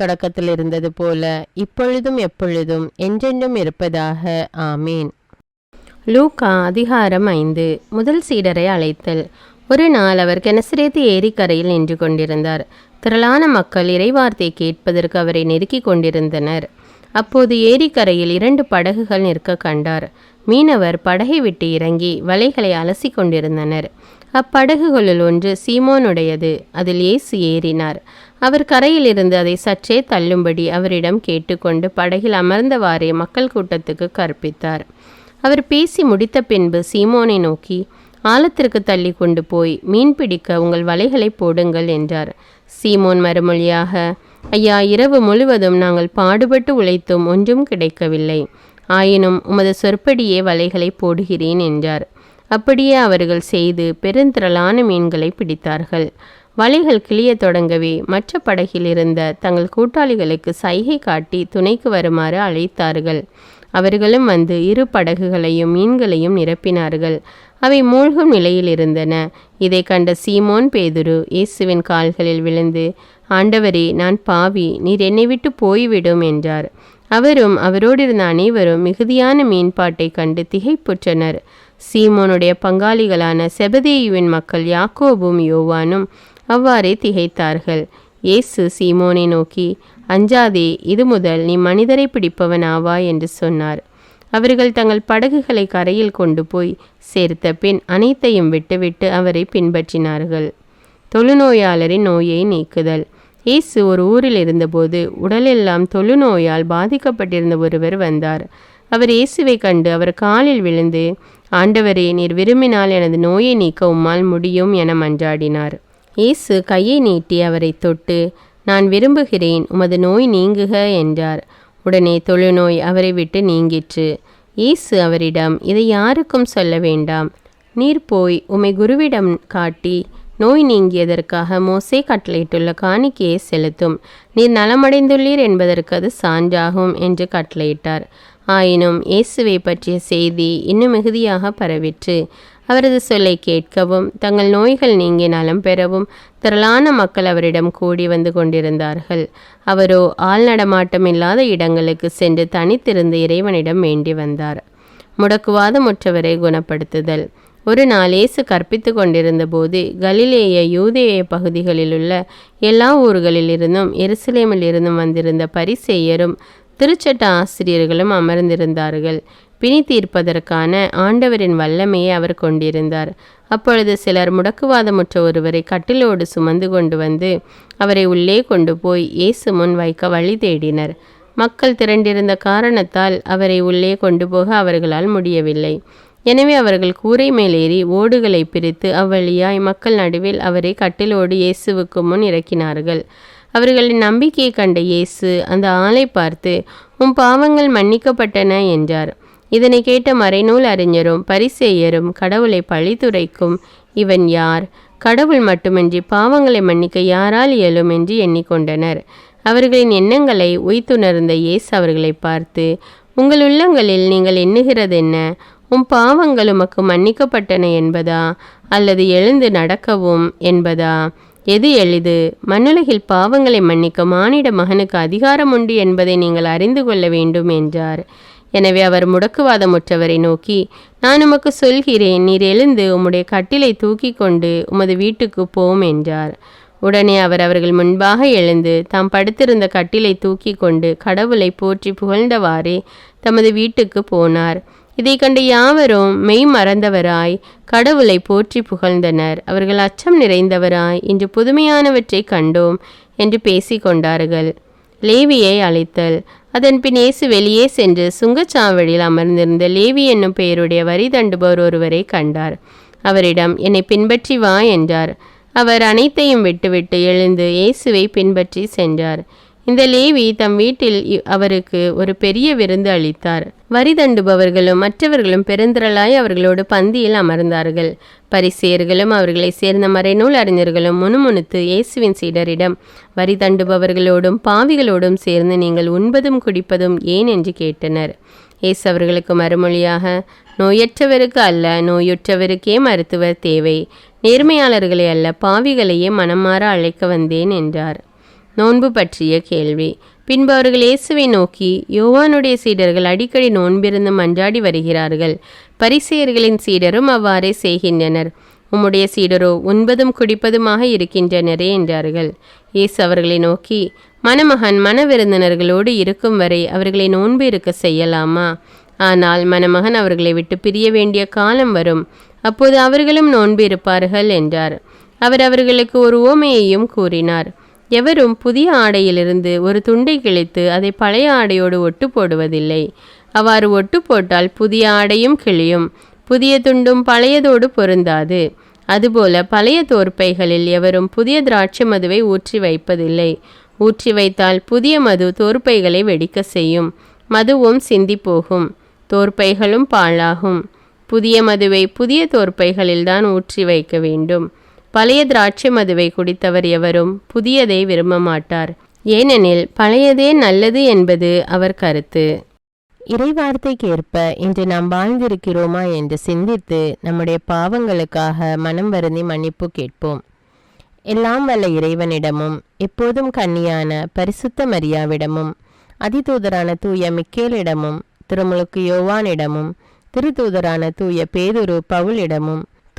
தொடக்கத்தில் இருந்தது போல இப்பொழுதும் எப்பொழுதும் என்றென்றும் இருப்பதாக. ஆமீன். லூகா அதிகாரம் ஐந்து. முதல் சீடரை அழைத்தல். ஒரு நாள் அவர் கெனசிரேத்து ஏரிக்கரையில் நின்று கொண்டிருந்தார். திரளான மக்கள் இறைவார்த்தை கேட்பதற்கு அவரை நெருக்கிக் கொண்டிருந்தனர். அப்போது ஏரிக்கரையில் இரண்டு படகுகள் நிற்க கண்டார். மீனவர் படகை விட்டு இறங்கி வலைகளை அலசி கொண்டிருந்தனர். அப்படகுகளுள் ஒன்று சீமோனுடையது. அதில் ஏசி ஏறினார். அவர் கரையிலிருந்து அதை சற்றே தள்ளும்படி அவரிடம் கேட்டுக்கொண்டு படகில் அமர்ந்தவாறே மக்கள் கூட்டத்துக்கு கற்பித்தார். அவர் பேசி முடித்த பின்பு சீமோனை நோக்கி ஆழத்திற்கு தள்ளி கொண்டு போய் மீன் பிடிக்க உங்கள் வலைகளை போடுங்கள் என்றார். சீமோன் மறுமொழியாக ஐயா இரவு முழுவதும் நாங்கள் பாடுபட்டு உழைத்தும் ஒன்றும் கிடைக்கவில்லை. ஆயினும் உமது சொற்படியே வலைகளை போடுகிறேன் என்றார். அப்படியே அவர்கள் செய்து பெருந்திரளான மீன்களை பிடித்தார்கள். வலைகள் கிளிய தொடங்கவே மற்ற படகில் இருந்த தங்கள் கூட்டாளிகளுக்கு சைகை காட்டி துணைக்கு வருமாறு அழைத்தார்கள். அவர்களும் வந்து இரு படகுகளையும் மீன்களையும் நிரப்பினார்கள். அவை மூழ்கும் நிலையில் இருந்தன. இதை கண்ட சீமோன் பேதுரு இயேசுவின் கால்களில் விழுந்து ஆண்டவரே நான் பாவி நீர் என்னை விட்டு போய்விடும் என்றார். அவரும் அவரோடு இருந்த அனைவரும் மிகுதியான மீன்பாட்டை கண்டு திகைப்புற்றனர். சீமோனுடைய பங்காளிகளான செபதேயுவின் மக்கள் யாக்கோபும் யோவானும் அவ்வாறே திகைத்தார்கள். இயேசு சீமோனை நோக்கி அஞ்சாதே இது முதல் நீ மனிதரை பிடிப்பவன் ஆவா? என்று சொன்னார். அவர்கள் தங்கள் படகுகளை கரையில் கொண்டு போய் சேர்த்த பின் அனைத்தையும் விட்டுவிட்டு அவரை பின்பற்றினார்கள். தொழுநோயாளரின் நோயை நீக்குதல். இயேசு ஒரு ஊரில் இருந்தபோது உடலெல்லாம் தொழுநோயால் பாதிக்கப்பட்டிருந்த ஒருவர் வந்தார். அவர் இயேசுவை கண்டு அவர் காலில் விழுந்து ஆண்டவரே நீர் விரும்பினால் எனது நோயை நீக்க உம்மால் முடியும் என மன்றாடினார். இயேசு கையை நீட்டி அவரை தொட்டு நான் விரும்புகிறேன் உமது நோய் நீங்குக என்றார். உடனே தொழுநோய் அவரை விட்டு நீங்கிற்று. இயேசு அவரிடம் இதை யாருக்கும் சொல்ல வேண்டாம். நீர் போய் உமை குருவிடம் காட்டி நோய் நீங்கியதற்காக மோசே கட்டளையிட்டுள்ள காணிக்கையை செலுத்தும். நீர் நலமடைந்துள்ளீர் என்பதற்கு அது சான்றாகும் என்று கட்டளையிட்டார். ஆயினும் இயேசுவை பற்றிய செய்தி இன்னும் மிகுதியாக பரவிற்று. அவரது சொல்லை கேட்கவும் தங்கள் நோய்கள் நீங்கி நலம் பெறவும் திரளான மக்கள் அவரிடம் கூடி வந்து கொண்டிருந்தார்கள். அவரோ ஆள் நடமாட்டம் இல்லாத இடங்களுக்கு சென்று தனித்திருந்து இறைவனிடம் வேண்டி வந்தார். முடக்குவாதமுற்றவரை குணப்படுத்துதல். ஒரு நாள் இயேசு கற்பித்து கொண்டிருந்த போது கலிலேய யூதேய பகுதிகளில் உள்ள எல்லா ஊர்களிலிருந்தும் எருசலேமில் இருந்தும் வந்திருந்த பரிசேயரும் திருச்சட்ட ஆசிரியர்களும் அமர்ந்திருந்தார்கள். பிணி தீர்ப்பதற்கான ஆண்டவரின் வல்லமையை அவர் கொண்டிருந்தார். அப்பொழுது சிலர் முடக்குவாதமுற்ற ஒருவரை கட்டிலோடு சுமந்து கொண்டு வந்து அவரை உள்ளே கொண்டு போய் இயேசு முன் வைக்க வழி தேடினர். மக்கள் திரண்டிருந்த காரணத்தால் அவரை உள்ளே கொண்டு போக அவர்களால் முடியவில்லை. எனவே அவர்கள் கூரை மேலேறி ஓடுகளை பிரித்து அவ்வழியாய் மக்கள் நடுவில் அவரை கட்டிலோடு இயேசுவுக்கு முன் இறக்கினார்கள். அவர்களின் நம்பிக்கையை கண்ட இயேசு அந்த ஆளை பார்த்து உன் பாவங்கள் மன்னிக்கப்பட்டன என்றார். இதனை கேட்ட மறைநூல் அறிஞரும் பரிசேயரும் கடவுளை பழித்துரைக்கும் இவன் யார்? கடவுள் மட்டுமின்றி பாவங்களை மன்னிக்க யாரால் இயலும் என்று எண்ணிக்கொண்டனர். அவர்களின் எண்ணங்களை உய்த்துணர்ந்த இயேசு அவர்களை பார்த்து உங்கள் உள்ளங்களில் நீங்கள் எண்ணுகிறது என்ன உம் பாவங்கள் உமக்கு மன்னிக்கப்பட்டன என்பதா? அல்லது எழுந்து நடக்கவும் என்பதா? எது எளிது? மண்ணுலகில் பாவங்களை மன்னிக்க மானிட மகனுக்கு அதிகாரம் உண்டு என்பதை நீங்கள் அறிந்து கொள்ள வேண்டும் என்றார். எனவே அவர் முடக்குவாதமுற்றவரை நோக்கி நான் உமக்கு சொல்கிறேன் நீர் எழுந்து உம்முடைய கட்டிலை தூக்கி கொண்டு உமது வீட்டுக்கு போம் என்றார். உடனே அவர் அவர்கள் முன்பாக எழுந்து தாம் படுத்திருந்த கட்டிலை தூக்கி கொண்டு கடவுளை போற்றி புகழ்ந்தவாறே தமது வீட்டுக்கு போனார். இதை கண்டு யாவரும் மெய் மறந்தவராய் கடவுளை போற்றி புகழ்ந்தனர். அவர்கள் அச்சம் நிறைந்தவராய் இன்று புதுமையானவற்றை கண்டோம் என்று பேசிக்கொண்டார்கள் லேவியை அழைத்தல் அதன்பின் இயேசு வெளியே சென்று சுங்கச்சாவடியில் அமர்ந்திருந்த லேவி என்னும் பெயருடைய வரி தண்டுபவர் ஒருவரை கண்டார். அவரிடம் என்னை பின்பற்றி வா என்றார். அவர் அனைத்தையும் விட்டுவிட்டு எழுந்து இயேசுவை பின்பற்றி சென்றார். இந்த லேவி தம் வீட்டில் இ- அவருக்கு ஒரு பெரிய விருந்து அளித்தார். வரி தண்டுபவர்களும் மற்றவர்களும் பெருந்திரளாய் அவர்களோடு பந்தியில் அமர்ந்தார்கள். பரிசேயர்களும் அவர்களை சேர்ந்த மறைநூல் அறிஞர்களும் முணுமுணுத்து இயேசுவின் சீடரிடம் வரி தண்டுபவர்களோடும் பாவிகளோடும் சேர்ந்து நீங்கள் உண்பதும் குடிப்பதும் ஏன்? என்று கேட்டனர். இயேசு அவர்களுக்கு மறுமொழியாக நோயற்றவருக்கு அல்ல நோயுற்றவருக்கே மருத்துவர் தேவை. நேர்மையாளர்களை அல்ல பாவிகளையே மனமாற அழைக்க வந்தேன் என்றார். நோன்பு பற்றிய கேள்வி. பின்பு அவர்கள் இயேசுவை நோக்கி யோவானுடைய சீடர்கள் அடிக்கடி நோன்பிருந்து மன்றாடி வருகிறார்கள். பரிசெயர்களின் சீடரும் அவ்வாறே செய்கின்றனர். உம்முடைய சீடரோ உண்பதும் குடிப்பதுமாக இருக்கின்றனரே என்றார்கள். இயேசு அவர்களை நோக்கி மணமகன் மணவிருந்தினர்களோடு இருக்கும் வரை அவர்களை நோன்பு இருக்க செய்யலாமா? ஆனால் மணமகன் அவர்களை விட்டு பிரிய வேண்டிய காலம் வரும். அப்போது அவர்களும் நோன்பு இருப்பார்கள் என்றார். அவர் அவர்களுக்கு ஒரு ஓமையையும் கூறினார். எவரும் புதிய ஆடையிலிருந்து ஒரு துண்டை கிழித்து அதை பழைய ஆடையோடு ஒட்டு போடுவதில்லை அவ்வாறு ஒட்டு போட்டால் புதிய ஆடையும் கிழியும் புதிய துண்டும் பழையதோடு பொருந்தாது. அதுபோல பழைய தோற்பைகளில் எவரும் புதிய திராட்சை மதுவை ஊற்றி வைப்பதில்லை. ஊற்றி வைத்தால் புதிய மது தோற்பைகளை வெடிக்க செய்யும். மதுவும் சிந்தி போகும் தோற்பைகளும் பாழாகும். புதிய மதுவை புதிய தோற்பைகளில்தான் ஊற்றி வைக்க வேண்டும். பழைய திராட்சை மதுவை குடித்தவர் எவரும் புதியதை விரும்ப மாட்டார் ஏனெனில் பழையதே நல்லது என்பது அவர் கருத்து. இறைவார்த்தைக்கேற்ப இன்று நாம் வாழ்ந்திருக்கிறோமா என்று சிந்தித்து நம்முடைய பாவங்களுக்காக மனம் வருந்தி மன்னிப்பு கேட்போம். எல்லாம் வல்ல இறைவனிடமும் எப்போதும் கன்னியான பரிசுத்த மரியாவிடமும் அதிதூதரான தூய மிக்கேலிடமும் திருமுழுக்கு யோவானிடமும் திருத்தூதரான தூய பேதுரு பவுலிடமும்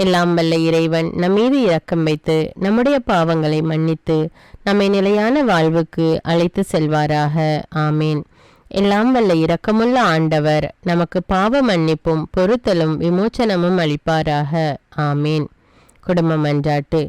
எல்லாம் வல்ல இறைவன் நம்மீது இரக்கம் வைத்து நம்முடைய பாவங்களை மன்னித்து நம்மை நிலையான வாழ்வுக்கு அழைத்து செல்வாராக. ஆமேன். எல்லாம் வல்ல இரக்கமுள்ள ஆண்டவர் நமக்கு பாவ மன்னிப்பும் பொருத்தலும் விமோச்சனமும் அளிப்பாராக. ஆமேன். குடும்ப மன்றாட்டு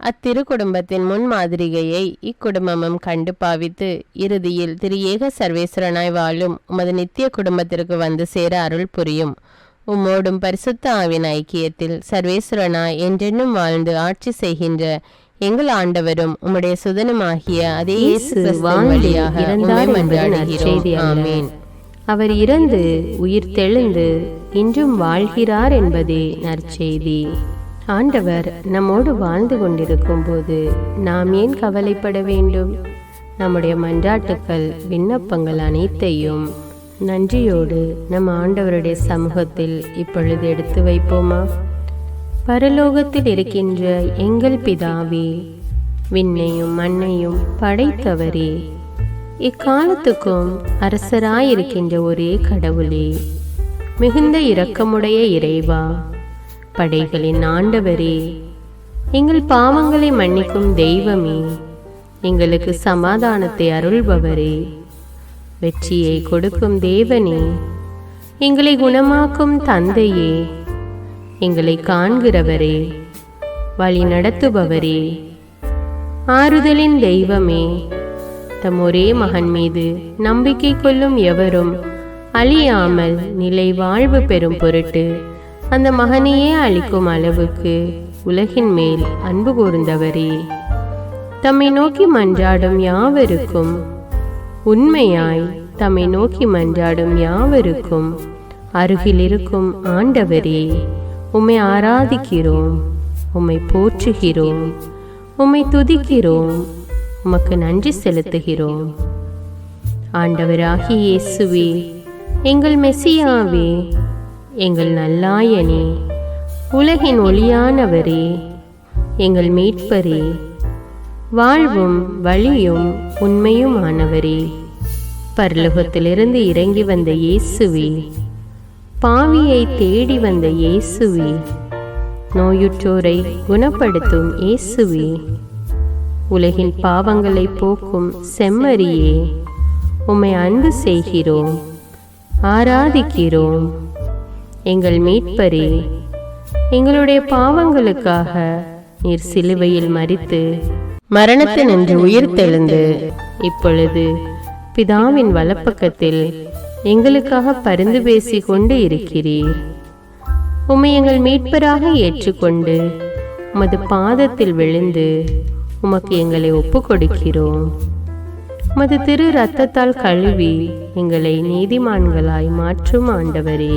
அத்திரு குடும்பத்தின் முன்மாதிரிகையை இக்குடும்பமும் கண்டு பாவித்து இறுதியில் திரு ஏக சர்வேஸ்வரனாய் வாழும் உமது நித்திய குடும்பத்திற்கு வந்து சேர அருள் புரியும் உம்மோடும் பரிசுத்த ஆவின் ஐக்கியத்தில் சர்வேஸ்வரனாய் என்றென்னும் வாழ்ந்து ஆட்சி செய்கின்ற எங்கள் ஆண்டவரும் உம்முடைய சுதனமாகிய அதே வழியாக. ஆமென். அவர் இறந்து உயிர் தெழுந்து இன்றும் வாழ்கிறார் என்பதே நற்செய்தி ஆண்டவர் நம்மோடு வாழ்ந்து கொண்டிருக்கும் போது நாம் ஏன் கவலைப்பட வேண்டும்? நம்முடைய மன்றாட்டுக்கள் விண்ணப்பங்கள் அனைத்தையும் நன்றியோடு நம் ஆண்டவருடைய சமூகத்தில் இப்பொழுது எடுத்து வைப்போமா? பரலோகத்தில் இருக்கின்ற எங்கள் பிதாவே விண்ணையும் மண்ணையும் படைத்தவரே இக்காலத்துக்கும் அரசராயிருக்கின்ற ஒரே கடவுளே மிகுந்த இரக்கமுடைய இறைவா படைகளின் ஆண்டவரே எங்கள் பாவங்களை மன்னிக்கும் தெய்வமே எங்களுக்கு சமாதானத்தை அருள்பவரே. வெற்றியை கொடுக்கும் தேவனே எங்களை குணமாக்கும் தந்தையே எங்களை காண்கிறவரே வழி நடத்துபவரே. ஆறுதலின் தெய்வமே தம் ஒரே மகன் மீது நம்பிக்கை கொள்ளும் எவரும் அழியாமல் நிலை வாழ்வு பெறும் பொருட்டு அந்த மகனையே அளிக்கும் அளவுக்கு உலகின் மேல் அன்பு கூர்ந்தவரே. தம்மை நோக்கி மன்றாடும் யாவருக்கும் உண்மையாய் தம்மை நோக்கி மன்றாடும் யாவருக்கும் அருகில் இருக்கும் ஆண்டவரே உம்மை ஆராதிக்கிறோம் உம்மை போற்றுகிறோம் உம்மை துதிக்கிறோம் உமக்கு நன்றி செலுத்துகிறோம். ஆண்டவராகிய இயேசுவே எங்கள் மெசியாவே எங்கள் நல்லாயனே உலகின் ஒளியானவரே எங்கள் மீட்பரே வாழ்வும் வழியும் உண்மையுமானவரே. பரலோகத்திலிருந்து இறங்கி வந்த இயேசுவே பாவியை தேடி வந்த இயேசுவே நோயுற்றோரை குணப்படுத்தும் இயேசுவே உலகின் பாவங்களை போக்கும் செம்மறியே உம்மை அன்பு செய்கிறோம் ஆராதிக்கிறோம். எங்கள் மீட்பரே. எங்களுடைய பாவங்களுக்காக நீர் சிலுவையில் மரித்து மரணத்தினின்று உயிர்த்தெழுந்து இப்பொழுது பிதாவின் வலப்பக்கத்தில் எங்களுக்காக பரிந்து பேசி கொண்டு இருக்கிறீர். உம்மை எங்கள் மீட்பராக ஏற்றுக்கொண்டு உமது பாதத்தில் விழுந்து உமக்கு எங்களை ஒப்பு கொடுக்கிறோம் உமது திரு ரத்தத்தால் கழுவி எங்களை நீதிமான்களாய் மாற்றும் ஆண்டவரே.